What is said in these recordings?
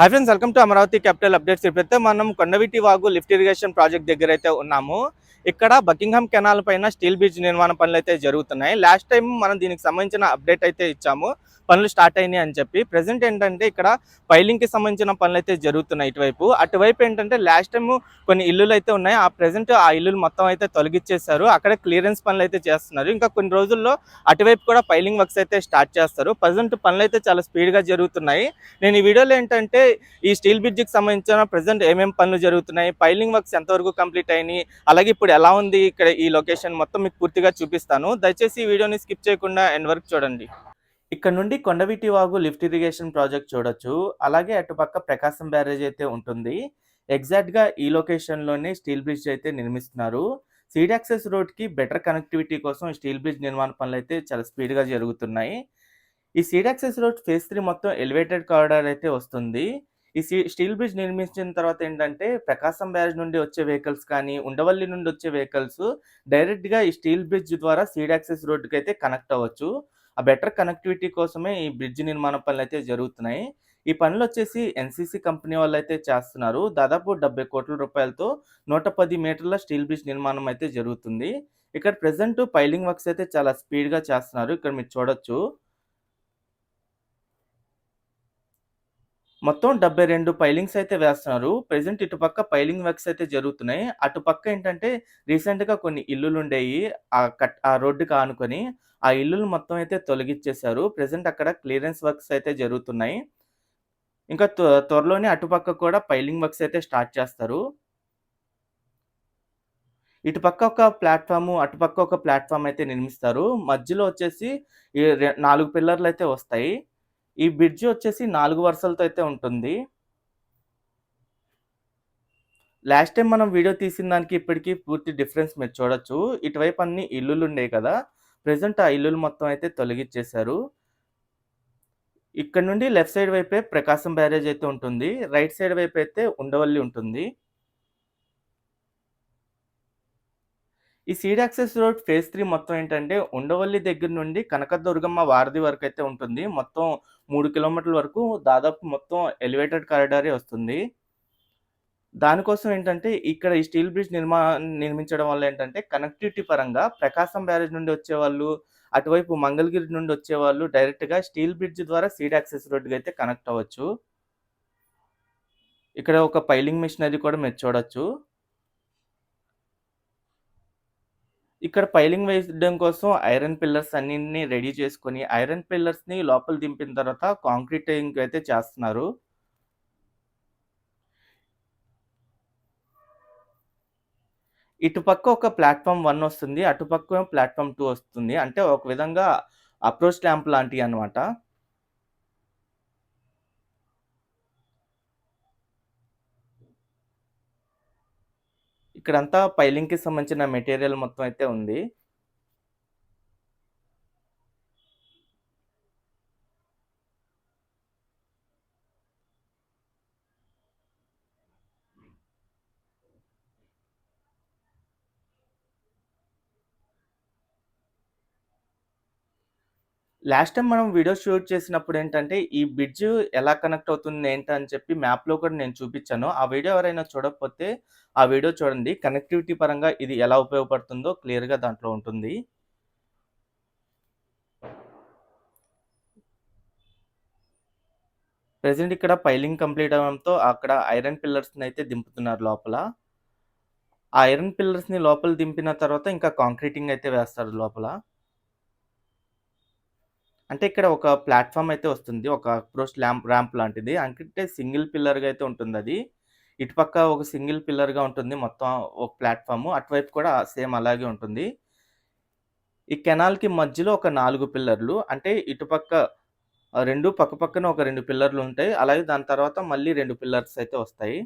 Hi friends welcome to Amaravati capital updates ఇప్పుడైతే మనం Kondaveeti Vagu lift irrigation project దగ్గర అయితే ఉన్నాము. ఇక్కడ బకింగ్హామ్ కెనాల్ పైన స్టీల్ బ్రిడ్జ్ నిర్మాణ పనులు అయితే జరుగుతున్నాయి. లాస్ట్ టైం మనం దీనికి సంబంధించిన అప్డేట్ అయితే ఇచ్చాము. పనులు స్టార్ట్ అయినాయి అని చెప్పి. ప్రజెంట్ ఏంటంటే ఇక్కడ పైలింగ్కి సంబంధించిన పనులు అయితే జరుగుతున్నాయి ఇటువైపు. అటువైపు ఏంటంటే లాస్ట్ టైం కొన్ని ఇల్లులు అయితే ఉన్నాయి. ఆ ప్రజెంట్ ఆ ఇల్లులు మొత్తం అయితే తొలగించేశారు అక్కడ క్లియరెన్స్ పనులు అయితే చేస్తున్నారు. ఇంకా కొన్ని రోజుల్లో అటువైపు కూడా పైలింగ్ వర్క్స్ అయితే స్టార్ట్ చేస్తారు. ప్రజెంట్ పనులు అయితే చాలా స్పీడ్గా జరుగుతున్నాయి. నేను ఈ వీడియోలో ఏంటంటే ఈ స్టీల్ బ్రిడ్జ్కి సంబంధించిన ప్రజెంట్ ఏమేమి పనులు జరుగుతున్నాయి? పైలింగ్ వర్క్స్ ఎంతవరకు కంప్లీట్ అయినాయి? అలాగే ఇప్పుడు ఎలా ఉంది ఇక్కడ ఈ లొకేషన్ మొత్తం మీకు పూర్తిగా చూపిస్తాను. దయచేసి ఈ వీడియోని స్కిప్ చేయకుండా ఎండ్ వరకు చూడండి. ఇక్కడ నుండి Kondaveeti Vagu lift irrigation project చూడొచ్చు. అలాగే అటుపక్క ప్రకాశం బ్యారేజ్ అయితే ఉంటుంది. ఎగ్జాక్ట్గా ఈ లొకేషన్లోనే స్టీల్ బ్రిడ్జ్ అయితే నిర్మిస్తున్నారు. సీడ్ యాక్సెస్ రోడ్కి బెటర్ కనెక్టివిటీ కోసం స్టీల్ బ్రిడ్జ్ నిర్మాణ పనులు అయితే చాలా స్పీడ్గా జరుగుతున్నాయి. ఈ seed access road phase three మొత్తం ఎలివేటెడ్ కారిడార్ అయితే వస్తుంది. ఈ స్టీల్ బ్రిడ్జ్ నిర్మించిన తర్వాత ఏంటంటే ప్రకాశం బ్యారేజ్ నుండి వచ్చే వెహికల్స్ కానీ ఉండవల్లి నుండి వచ్చే వెహికల్స్ డైరెక్ట్గా ఈ స్టీల్ బ్రిడ్జ్ ద్వారా సీడ్ యాక్సెస్ రోడ్డుకి అయితే కనెక్ట్ అవ్వచ్చు. ఆ బెటర్ కనెక్టివిటీ కోసమే ఈ బ్రిడ్జ్ నిర్మాణ పనులు అయితే జరుగుతున్నాయి. ఈ పనులు వచ్చేసి ఎన్సీసీ కంపెనీ వాళ్ళు అయితే చేస్తున్నారు. దాదాపు డెబ్బై కోట్ల రూపాయలతో నూట పది మీటర్ల స్టీల్ బ్రిడ్జ్ నిర్మాణం అయితే జరుగుతుంది. ఇక్కడ ప్రెసెంట్ పైలింగ్ వర్క్స్ అయితే చాలా స్పీడ్గా చేస్తున్నారు. ఇక్కడ మీరు చూడొచ్చు. మొత్తం డెబ్బై రెండు పైలింగ్స్ అయితే వేస్తున్నారు. ప్రెసెంట్ ఇటుపక్క పైలింగ్ వర్క్స్ అయితే జరుగుతున్నాయి. అటుపక్క ఏంటంటే రీసెంట్గా కొన్ని ఇల్లులు ఉండేవి ఆ కట్ ఆ రోడ్డుకి ఆనుకొని ఆ ఇల్లులు మొత్తం అయితే తొలగించేశారు ప్రెసెంట్ అక్కడ క్లియరెన్స్ వర్క్స్ అయితే జరుగుతున్నాయి. ఇంకా త్వ- త్వరలోనే అటుపక్క కూడా పైలింగ్ వర్క్స్ అయితే స్టార్ట్ చేస్తారు. ఇటుపక్క ఒక ప్లాట్ఫామ్ అటుపక్క ఒక ప్లాట్ఫామ్ అయితే నిర్మిస్తారు. మధ్యలో వచ్చేసి నాలుగు పిల్లర్లు అయితే వస్తాయి. ఈ బ్రిడ్జ్ వచ్చేసి నాలుగు వరుసలతో అయితే ఉంటుంది. లాస్ట్ టైం మనం వీడియో తీసిన దానికి ఇప్పటికీ పూర్తి డిఫరెన్స్ మీరు చూడొచ్చు. ఇటువైపు అన్ని ఇల్లులు ఉండేవి కదా ప్రెసెంట్ ఆ ఇల్లులు మొత్తం అయితే తొలగించేశారు ఇక్కడ నుండి లెఫ్ట్ సైడ్ వైపే ప్రకాశం బ్యారేజ్ అయితే ఉంటుంది. రైట్ సైడ్ వైపు అయితే ఉండవల్లి ఉంటుంది. ఈ seed access road phase three మొత్తం ఏంటంటే ఉండవల్లి దగ్గర నుండి కనకదుర్గమ్మ వారధి వరకు అయితే ఉంటుంది. మొత్తం మూడు కిలోమీటర్ల వరకు దాదాపు మొత్తం ఎలివేటెడ్ కారిడారే వస్తుంది. దానికోసం ఏంటంటే ఇక్కడ ఈ స్టీల్ బ్రిడ్జ్ నిర్మా నిర్మించడం వల్ల ఏంటంటే కనెక్టివిటీ పరంగా ప్రకాశం బ్యారేజ్ నుండి వచ్చేవాళ్ళు అటువైపు మంగళగిరి నుండి వచ్చేవాళ్ళు డైరెక్ట్గా స్టీల్ బ్రిడ్జ్ ద్వారా సీడ్ యాక్సెస్ రోడ్కి అయితే కనెక్ట్ అవ్వచ్చు. ఇక్కడ ఒక పైలింగ్ మిషనరీ కూడా మీరు చూడొచ్చు. ఇక్కడ పైలింగ్ వేయడం కోసం ఐరన్ పిల్లర్స్ అన్నింటినీ రెడీ చేసుకొని ఐరన్ పిల్లర్స్ని లోపల దింపిన తర్వాత కాంక్రీటింగ్ అయితే చేస్తున్నారు. ఇటుపక్క ఒక ప్లాట్ఫామ్ వన్ వస్తుంది అటుపక్క ప్లాట్ఫామ్ టూ వస్తుంది. అంటే ఒక విధంగా అప్రోచ్ ల్యాంప్ లాంటివి అన్నమాట. ఇక్కడంతా పైలింగ్కి సంబంధించిన మెటీరియల్ మొత్తం అయితే ఉంది. లాస్ట్ టైం మనం వీడియో షూట్ చేసినప్పుడు ఏంటంటే ఈ బ్రిడ్జ్ ఎలా కనెక్ట్ అవుతుంది ఏంటి అని చెప్పి మ్యాప్లో కూడా నేను చూపించాను. ఆ వీడియో ఎవరైనా చూడకపోతే ఆ వీడియో చూడండి. కనెక్టివిటీ పరంగా ఇది ఎలా ఉపయోగపడుతుందో క్లియర్గా దాంట్లో ఉంటుంది. ప్రెసెంట్ ఇక్కడ పైలింగ్ కంప్లీట్ అవడంతో అక్కడ ఐరన్ పిల్లర్స్ని అయితే దింపుతున్నారు లోపల. ఆ ఐరన్ పిల్లర్స్ని లోపల దింపిన తర్వాత ఇంకా కాంక్రీటింగ్ అయితే వేస్తారు లోపల. అంటే ఇక్కడ ఒక ప్లాట్ఫామ్ అయితే వస్తుంది. ఒక అప్రోచ్ ల్యాంప్ ర్యాంప్ లాంటిది. అంటే సింగిల్ పిల్లర్గా అయితే ఉంటుంది అది ఇటుపక్క ఒక సింగిల్ పిల్లర్గా ఉంటుంది మొత్తం ఒక ప్లాట్ఫామ్. అటువైపు కూడా సేమ్ అలాగే ఉంటుంది. ఈ కెనాల్కి మధ్యలో ఒక నాలుగు పిల్లర్లు. అంటే ఇటుపక్క రెండు పక్క పక్కన ఒక రెండు పిల్లర్లు ఉంటాయి. అలాగే దాని తర్వాత మళ్ళీ రెండు పిల్లర్స్ అయితే వస్తాయి.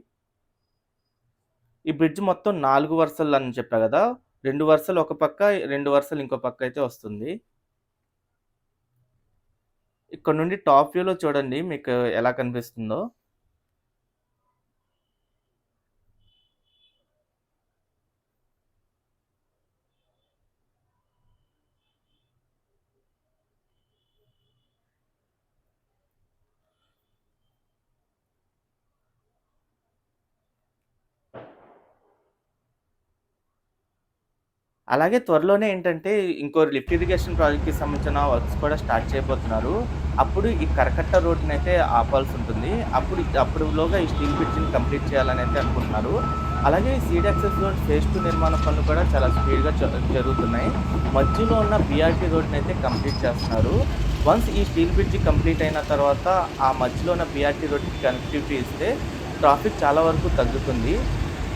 ఈ బ్రిడ్జ్ మొత్తం నాలుగు వరుసలు అని చెప్పా కదా! రెండు వరుసలు ఒక పక్క రెండు వరుసలు ఇంకో పక్క అయితే వస్తుంది. ఇక్కడ నుండి టాప్ వ్యూలో చూడండి మీకు ఎలా కనిపిస్తుందో. అలాగే త్వరలోనే ఏంటంటే ఇంకో లిఫ్ట్ ఇరిగేషన్ ప్రాజెక్ట్‌కి సంబంధించిన వర్క్స్ కూడా స్టార్ట్ చేయబోతున్నారు. అప్పుడు ఈ కరకట్ట రోడ్ని అయితే ఆపాల్సి ఉంటుంది. అప్పుడు అప్పుడులోగా ఈ స్టీల్ బ్రిడ్జ్‌ని కంప్లీట్ చేయాలని అయితే అనుకుంటున్నారు. అలాగే ఈ seed access road phase two నిర్మాణ పనులు కూడా చాలా స్పీడ్‌గా జరుగుతున్నాయి. మధ్యలో ఉన్న బీఆర్టీ రోడ్ని అయితే కంప్లీట్ చేస్తున్నారు. వన్స్ ఈ స్టీల్ బ్రిడ్జ్ కంప్లీట్ అయిన తర్వాత ఆ మధ్యలో ఉన్న బీఆర్టీ రోడ్‌కి కనెక్టివిటీ ఇస్తే ట్రాఫిక్ చాలా వరకు తగ్గుతుంది.